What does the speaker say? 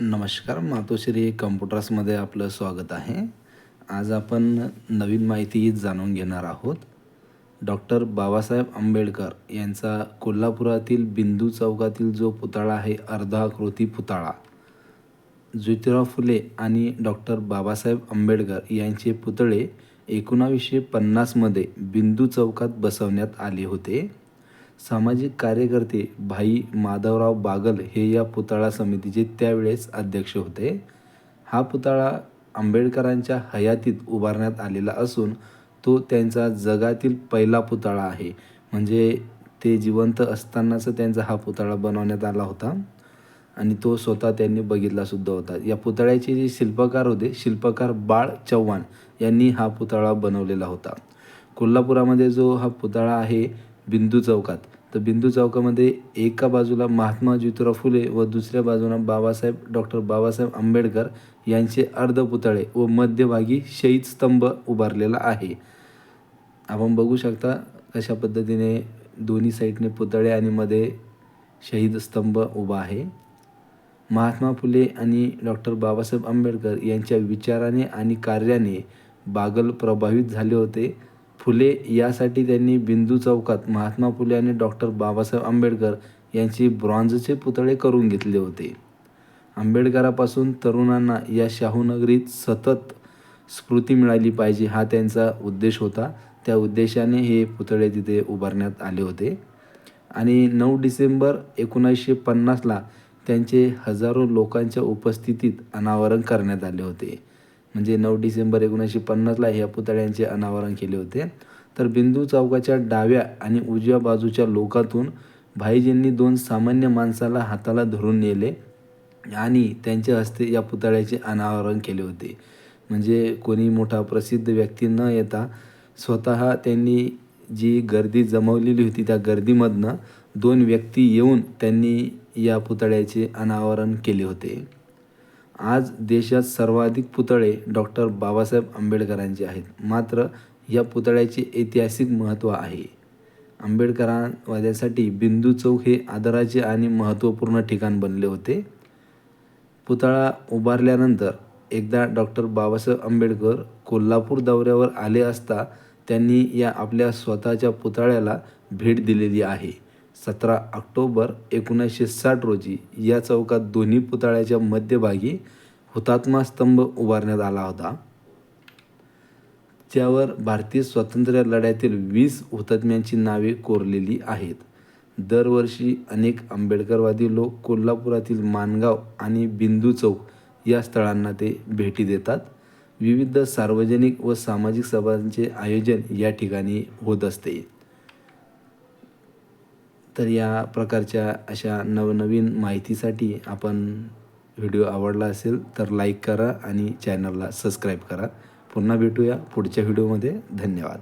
नमस्कार मातोश्री कम्प्युटर्समध्ये आपलं स्वागत आहे. आज आपण नवीन माहिती जाणून घेणार आहोत. डॉक्टर बाबासाहेब आंबेडकर यांचा कोल्हापुरातील बिंदू चौकातील जो पुतळा आहे अर्धाकृती पुतळा ज्योतिराव फुले आणि डॉक्टर बाबासाहेब आंबेडकर यांचे पुतळे एकोणावीसशे पन्नासमध्ये बिंदू चौकात बसवण्यात आले होते. सामाजिक कार्यकर्ते भाई माधवराव बागल हे या पुतळा समितीचे त्यावेळेस अध्यक्ष होते. हा पुतळा आंबेडकरांच्या हयातीत उभारण्यात आलेला असून तो त्यांचा जगातील पहिला पुतळा आहे. म्हणजे ते जिवंत असतानाच त्यांचा हा पुतळा बनवण्यात आला होता. आणि तो स्वतः त्यांनी बघितलासुद्धा होता. या पुतळ्याचे जे शिल्पकार होते शिल्पकार बाळ चव्हाण यांनी हा पुतळा बनवलेला होता. कोल्हापुरामध्ये जो हा पुतळा आहे बिंदू चौकात तर बिंदू चौकामध्ये एका बाजूला महात्मा ज्योतिराव फुले व दुसऱ्या बाजूला बाबासाहेब डॉक्टर बाबासाहेब आंबेडकर यांचे अर्ध पुतळे व मध्यभागी शहीद स्तंभ उभारलेला आहे. आपण बघू शकता कशा पद्धतीने दोन्ही साईडने पुतळे आणि मध्ये शहीद स्तंभ उभा आहे. महात्मा फुले आणि डॉक्टर बाबासाहेब आंबेडकर यांच्या विचाराने आणि कार्याने बागल प्रभावित झाले होते. फुले यासाठी त्यांनी बिंदू चौकात महात्मा फुले आणि डॉक्टर बाबासाहेब आंबेडकर यांची ब्रॉन्झचे पुतळे करून घेतले होते. आंबेडकरापासून तरुणांना या शाहूनगरीत सतत स्फूर्ती मिळाली पाहिजे हा त्यांचा उद्देश होता. त्या उद्देशाने हे पुतळे तिथे उभारण्यात आले होते. आणि नऊ डिसेंबर एकोणीसशे पन्नासला त्यांचे हजारो लोकांच्या उपस्थितीत अनावरण करण्यात आले होते. म्हणजे नऊ डिसेंबर एकोणीसशे पन्नासला ह्या पुतळ्यांचे अनावरण केले होते. तर बिंदू चौकाच्या डाव्या आणि उजव्या बाजूच्या लोकातून भाईजींनी दोन सामान्य माणसाला हाताला धरून नेले आणि त्यांच्या हस्ते या पुतळ्याचे अनावरण केले होते. म्हणजे कोणी मोठा प्रसिद्ध व्यक्ती न येता स्वतः त्यांनी जी गर्दी जमवलेली होती त्या गर्दीमधनं दोन व्यक्ती येऊन त्यांनी या पुतळ्याचे अनावरण केले होते. आज देशात सर्वाधिक पुतळे डॉक्टर बाबासाहेब आंबेडकरांचे आहेत. मात्र या पुतळ्याचे ऐतिहासिक महत्त्व आहे. आंबेडकरांवाद्यासाठी बिंदू चौक हे आदराचे आणि महत्त्वपूर्ण ठिकाण बनले होते. पुतळा उभारल्यानंतर एकदा डॉक्टर बाबासाहेब आंबेडकर कोल्हापूर दौऱ्यावर आले असता त्यांनी या आपल्या स्वतःच्या पुतळ्याला भेट दिलेली आहे. सतरा ऑक्टोबर एकोणीसशे साठ रोजी या चौकात दोन्ही पुतळ्याच्या मध्यभागी हुतात्मा स्तंभ उभारण्यात आला होता. त्यावर भारतीय स्वातंत्र्य लढ्यातील वीस हुतात्म्यांची नावे कोरलेली आहेत. दरवर्षी अनेक आंबेडकरवादी लोक कोल्हापुरातील माणगाव आणि बिंदू चौक या स्थळांना ते भेटी देतात. विविध सार्वजनिक व सामाजिक सभांचे आयोजन या ठिकाणी होत असते. तर या प्रकारच्या अशा नवनवीन माहितीसाठी आपण व्हिडिओ आवडला असेल तर लाईक करा आणि चॅनलला सबस्क्राईब करा. पुन्हा भेटूया पुढच्या व्हिडिओमध्ये. धन्यवाद.